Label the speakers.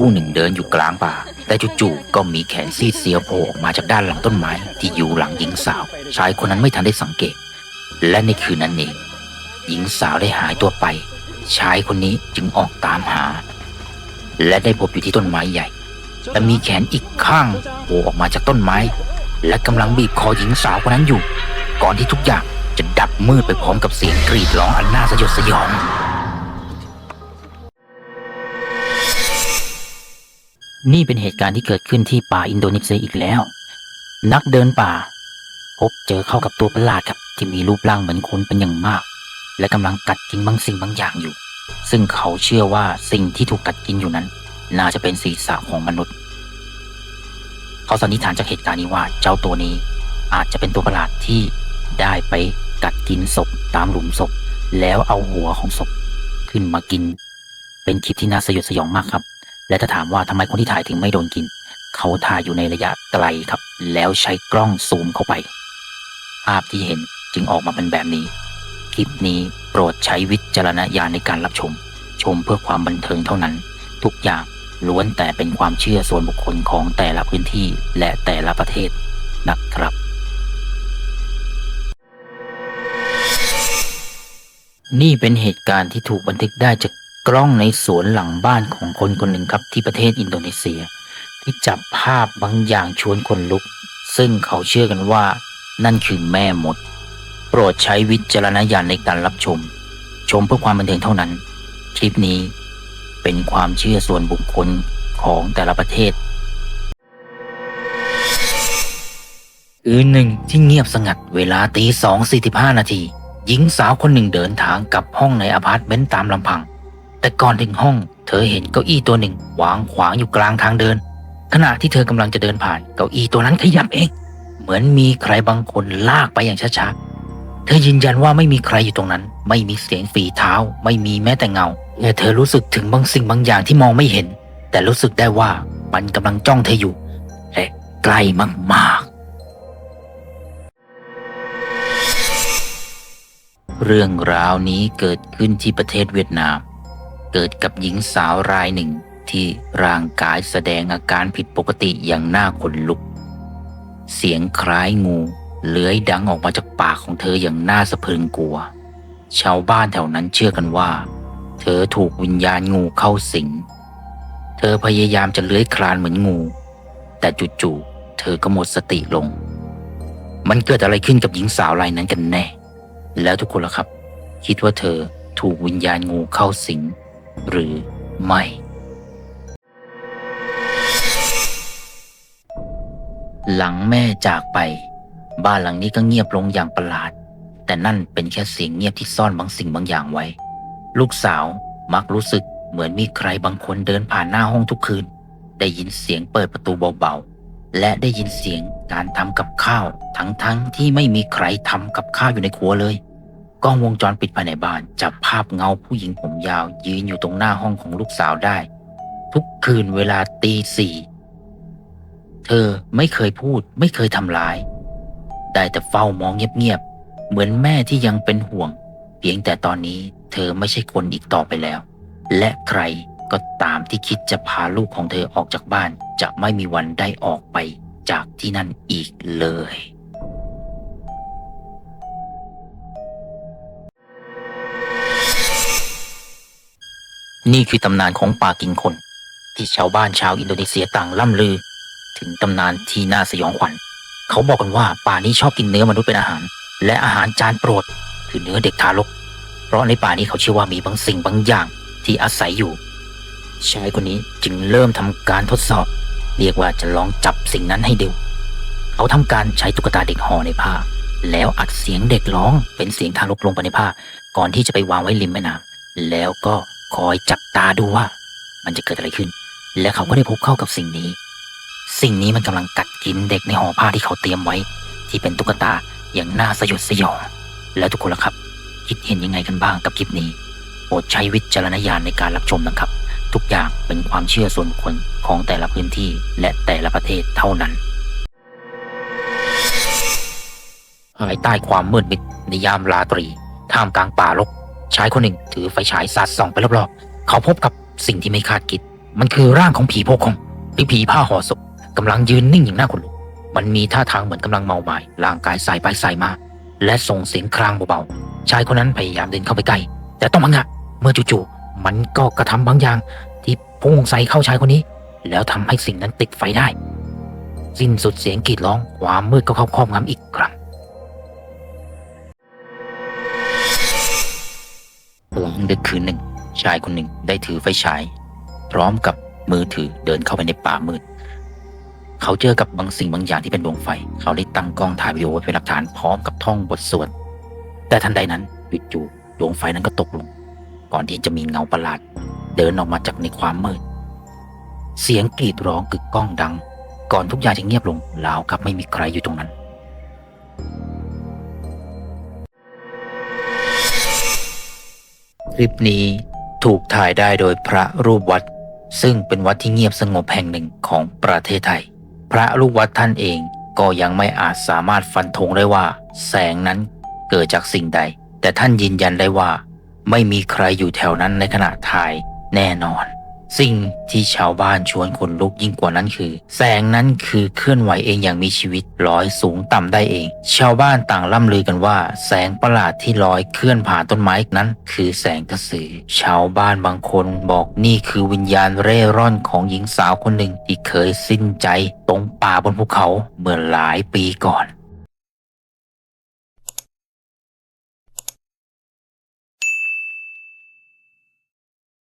Speaker 1: คู่หนึ่งเดินอยู่กลางป่า แต่จู่ๆก็มีแขนซีดเสียวโผล่ออกมาจากด้านหลังต้นไม้ ที่อยู่หลังหญิงสาว ชายคนนั้นไม่ทันได้สังเกต และในคืนนั้นเองหญิงสาวได้หายตัวไป ชายคนนี้จึงออกตามหา และได้พบอยู่ที่ต้นไม้ใหญ่แต่มีแขนอีกข้างโผล่ออกมาจากต้นไม้ และกำลังบีบคอหญิงสาวคนนั้นอยู่ ก่อนที่ทุกอย่างจะดับมืดไปพร้อมกับเสียงกรีดร้องอันน่าสยดสยอง นี่เป็นเหตุการณ์ที่เกิดขึ้นที่ป่าอินโดนีเซียอีกแล้ว นักเดินป่า พบเจอเข้ากับตัวประหลาดครับ ที่มีรูปร่างเหมือนคนเป็นอย่างมาก และกำลังกัดกินบางสิ่งบางอย่างอยู่ ซึ่งเขาเชื่อว่าสิ่งที่ถูกกัดกินอยู่นั้น น่าจะเป็นศีรษะของมนุษย์ เขาสันนิษฐานจากเหตุการณ์นี้ว่าเจ้าตัวนี้ อาจจะเป็นตัวประหลาดที่ได้ไปกัดกินศพตามหลุมศพ แล้วเอาหัวของศพขึ้นมากิน เป็นคลิปที่น่าสยดสยองมากครับ และถ้าถามว่าทำไมคนที่ถ่ายถึงไม่โดนกิน เขาถ่ายอยู่ในระยะไกลครับ แล้วใช้กล้องซูมเข้าไป ภาพที่เห็นจึงออกมาเป็นแบบนี้ คลิปนี้โปรดใช้วิจารณญาณในการรับชม ชมเพื่อความบันเทิงเท่านั้น ทุกอย่างล้วนแต่เป็นความเชื่อส่วนบุคคลของแต่ละพื้นที่และแต่ละประเทศนะครับนี่เป็นเหตุการณ์ที่ถูกบันทึกได้จาก กล้องในสวนหลังบ้านของคนคนหนึ่งครับที่ประเทศอินโดนีเซีย ที่จับภาพบางอย่างชวนคนลุก ซึ่งเขาเชื่อกันว่า นั่นคือแม่มด โปรดใช้วิจารณญาณในการรับชม ชมเพื่อความบันเทิงเท่านั้น คลิปนี้เป็นความเชื่อส่วนบุคคลของแต่ละประเทศคืนหนึ่งที่เงียบสงัดเวลาตีสองสี่สิบห้านาที หญิงสาวคนหนึ่งเดินทางกลับห้องในอพาร์ตเมนต์ตามลำพัง แต่ก่อนถึงห้อง เธอเห็นเก้าอี้ตัวหนึ่งวางขวางอยู่กลางทางเดิน ขณะที่เธอกำลังจะเดินผ่าน เก้าอี้ตัวนั้นขยับเอง เหมือนมีใครบางคนลากไปอย่างช้าๆ เธอยืนยันว่าไม่มีใครอยู่ตรงนั้น ไม่มีเสียงฝีเท้า ไม่มีแม้แต่เงาแต่เธอรู้สึกถึงบางสิ่งบางอย่างที่มองไม่เห็น แต่รู้สึกได้ว่ามันกำลังจ้องเธออยู่และใกล้มากๆ เรื่องราวนี้เกิดขึ้นที่ประเทศเวียดนาม เกิดกับหญิงสาวรายหนึ่งที่ร่างกายแสดงอาการผิดปกติอย่างน่าขนลุก เสียงคล้ายงูเลื้อยดังออกมาจากปากของเธออย่างน่าสะพรึงกลัว ชาวบ้านแถวนั้นเชื่อกันว่า เธอถูกวิญญาณงูเข้าสิง เธอพยายามจะเลื้อยคลานเหมือนงู แต่จู่ๆเธอก็หมดสติลง มันเกิดอะไรขึ้นกับหญิงสาวรายนั้นกันแน่ แล้วทุกคนล่ะครับ คิดว่าเธอถูกวิญญาณงูเข้าสิง หรือไม่ หลังแม่จากไป บ้านหลังนี้ก็เงียบลงอย่างประหลาด แต่นั่นเป็นแค่เสียงเงียบที่ซ่อนบางสิ่งบางอย่างไว้ ลูกสาวมักรู้สึกเหมือนมีใครบางคนเดินผ่านหน้าห้องทุกคืน ได้ยินเสียงเปิดประตูเบาๆ และได้ยินเสียงการทำกับข้าว ทั้งๆที่ไม่มีใครทำกับข้าวอยู่ในครัวเลย กล้องวงจรปิดภายในบ้าน จับภาพเงาผู้หญิงผมยาว ยืนอยู่ตรงหน้าห้องของลูกสาวได้ ทุกคืนเวลาตีสี่เธอไม่เคยพูดไม่เคยทำร้าย ได้แต่เฝ้ามองเงียบๆเหมือนแม่ที่ยังเป็นห่วง เพียงแต่ตอนนี้เธอไม่ใช่คนอีกต่อไปแล้ว และใครก็ตามที่คิดจะพาลูกของเธอออกจากบ้าน จะไม่มีวันได้ออกไปจากที่นั่นอีกเลย นี่คือตำนานของป่ากินคน ที่ชาวบ้านชาวอินโดนีเซียต่างล่ำลือ ถึงตำนานที่น่าสยองขวัญ เขาบอกกันว่าป่านี้ชอบกินเนื้อมนุษย์เป็นอาหาร และอาหารจานโปรด คือเนื้อเด็กทารก เพราะในป่านี้เขาเชื่อว่ามีบางสิ่งบางอย่างที่อาศัยอยู่ชายคนนี้จึงเริ่มทำการทดสอบ เรียกว่าจะลองจับสิ่งนั้นให้ดูเขาทำการใช้ตุ๊กตาเด็กห่อในผ้า แล้วอัดเสียงเด็กร้องเป็นเสียงทารกลงไปในผ้า ก่อนที่จะไปวางไว้ริมแม่น้ำแล้วก็ คอยจับตาดูว่า มันจะเกิดอะไรขึ้น และเขาก็ได้พบเข้ากับสิ่งนี้ สิ่งนี้มันกำลังกัดกินเด็กในห่อผ้าที่เขาเตรียมไว้ ที่เป็นตุ๊กตาอย่างน่าสยดสยอง แล้วทุกคนล่ะครับ คิดเห็นยังไงกันบ้างกับคลิปนี้โปรดใช้วิจารณญาณในการรับชมนะครับ ทุกอย่างเป็นความเชื่อส่วนบุคคลของแต่ละพื้นที่และแต่ละประเทศเท่านั้นภายใต้ความมืดมิดในยามราตรี ท่ามกลางป่ารก ชายคนหนึ่งถือไฟฉายสาดส่องไปรอบๆ เขาพบกับสิ่งที่ไม่คาดคิด มันคือร่างของผีโพคงหรือผีผ้าห่อศพกำลังยืนนิ่งอย่างน่าขนลุก มันมีท่าทางเหมือนกำลังเมาหมายร่างกายสายไปสายมา และส่งเสียงครางเบาๆ ชายคนนั้นพยายามเดินเข้าไปใกล้ แต่ต้องมังะ เมื่อจู่ๆ มันก็กระทำบางอย่าง ที่พุ่งใส่เข้าชายคนนี้ แล้วทำให้สิ่งนั้นติดไฟได้ สิ้นสุดเสียงกรีดร้อง ความมืดก็เข้าครอบงำอีกครั้ง หลังดึกคืนหนึ่ง ชายคนหนึ่งได้ถือไฟฉาย พร้อมกับมือถือเดินเข้าไปในป่ามืด เขาเจอกับบางสิ่งบางอย่างที่เป็นดวงไฟ เขาได้ตั้งกล้องถ่ายวิดีโอไว้เป็นหลักฐานพร้อมกับท่องบทสวด แต่ทันใดนั้นจู่ๆดวงไฟนั้นก็ตกลง ก่อนที่จะมีเงาประหลาด เดินออกมาจากในความมืด เสียงกรีดร้องกึกก้องดัง ก่อนทุกอย่างจะเงียบลงราวกับไม่มีใครอยู่ตรงนั้น ลิปนี้ถูกถ่ายได้โดยพระรูปวัด ซึ่งเป็นวัดที่เงียบสงบแห่งหนึ่งของประเทศไทย พระลูกวัดท่านเองก็ยังไม่อาจสามารถฟันธงได้ว่า แสงนั้นเกิดจากสิ่งใด แต่ท่านยืนยันได้ว่า ไม่มีใครอยู่แถวนั้นในขณะถ่ายแน่นอน สิ่งที่ชาวบ้านชวนคนลุกยิ่งกว่านั้นคือ แสงนั้นคือเคลื่อนไหวเองอย่างมีชีวิตลอยสูงต่ำได้เอง ชาวบ้านต่างล่ำลือกันว่า แสงประหลาดที่ลอยเคลื่อนผ่านต้นไม้นั้น คือแสงกระสือ ชาวบ้านบางคนบอกนี่คือวิญญาณเร่ร่อนของหญิงสาวคนหนึ่งที่เคยสิ้นใจตรงป่าบนภูเขาเมื่อหลายปีก่อน